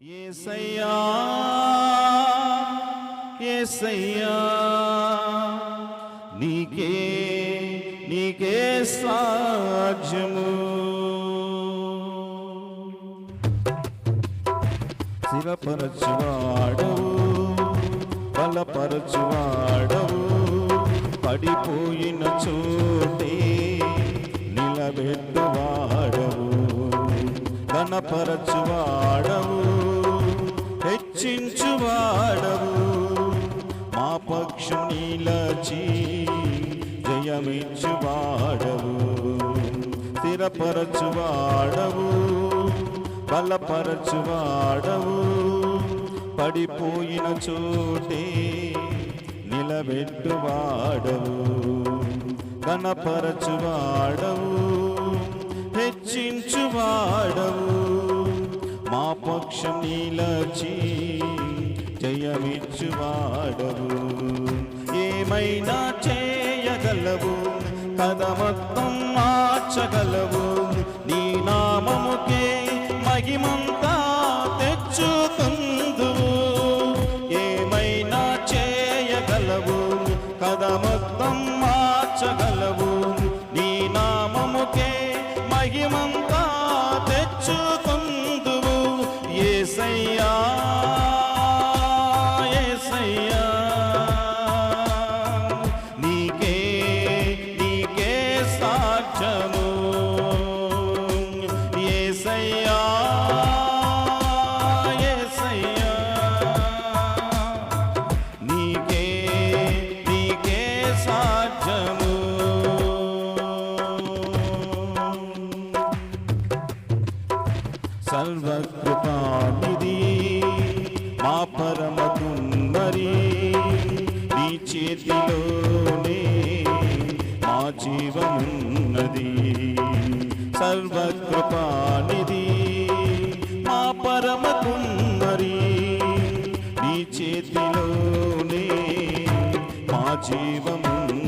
ఏసయ్యా ఏసయ్యా నీకే నీకే సాధ్యము. స్థిరపరచువాడవు బలపరచువాడవు పడిపోయిన చోటే నిలబెట్టువాడవు ఘనపరచువాడవు. హెచ్చించువాడవు. మా పక్షం నీలచి జయమిచ్చువాడవు. స్థిరపరచువాడవు బలపరచువాడవు. పడిపోయిన చోటే నిలబెట్టువాడవు. కనపరచువాడవు హెచ్చించువాడవు. మా పక్షం నీలచి జయమిచ్చువాడవు. ఏమైనా చేయగలవు? కథ మొత్తం మార్చగలవు. సర్వకృపానిధి మా పరమ నీ చేతిలోనే మా జీవమున్నది సర్వకృపానిధి మా పరమ నీ చేతిలోనే మా జీవమున్నది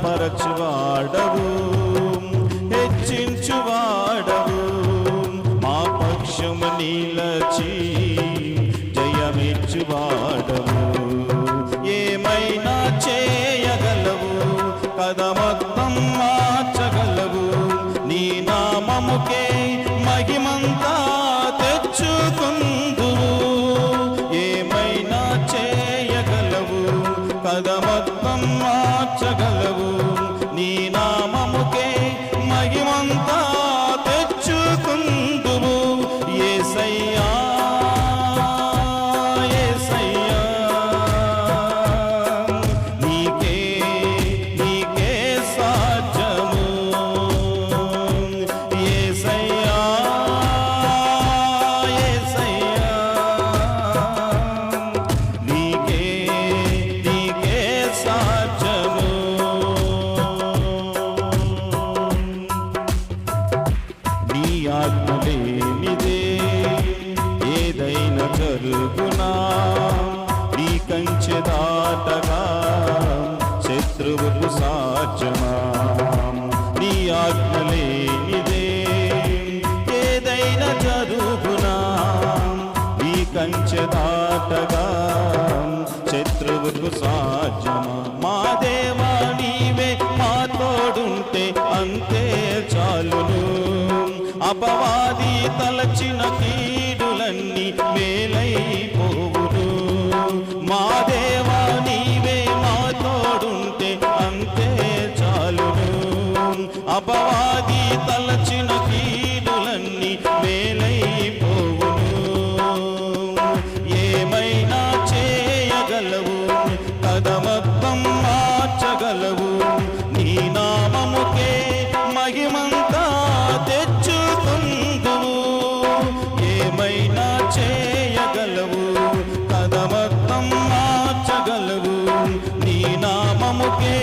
కనపరచువాడవు హెచ్చించువాడవు. మా పక్షము నీలచి జయమిచ్చువాడవు. ఏమైనా చేయగలవు? కథ మొత్తం మార్చగలవు సాధ్యమా? నీ ఆజ్ఞ లేనిదే ఏదైనా జరుగునా? నీ కంచె దాటగా శత్రువుకు సాధ్యమా? మా దేవా నీవే మా తోడుంటే అంతే చాలును. అపవాది తలచిన చేయగలవు కదమత్వం మార్చగలవు. నీ నామముకే మహిమంతా తెచ్చుకుందువు. ఏమైనా చేయగలవు కదమత్వం మార్చగలవు. నీ నామముకే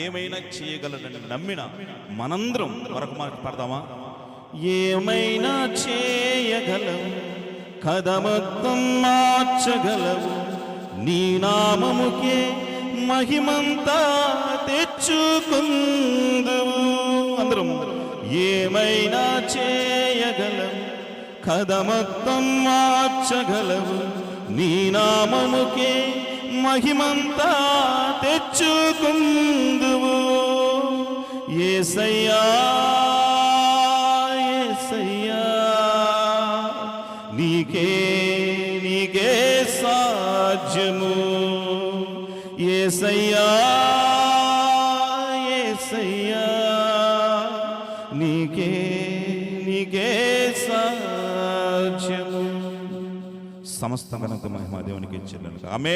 ఏమైనా చేయగలడని నమ్మిన మనందరం మరొక మాట పడదామా? ఏమైనా చేయగలవు కథమొత్తం మార్చగలవు నీ నామముకే మహిమంతా తెచ్చుకుందువు. అందరం. ఏమైనా చేయగలవు కథమొత్తం మార్చగలవు నీ నామముకే మహిమంతా తెచ్చుకుందువు. ఏసయ్యా ఏసయ్యా నీకే నీకే సాధ్యము. ఏసయ్యా ఏసయ్యా సమస్త ఘనత మహిమ దేవునికి చెల్లెలు ఆమె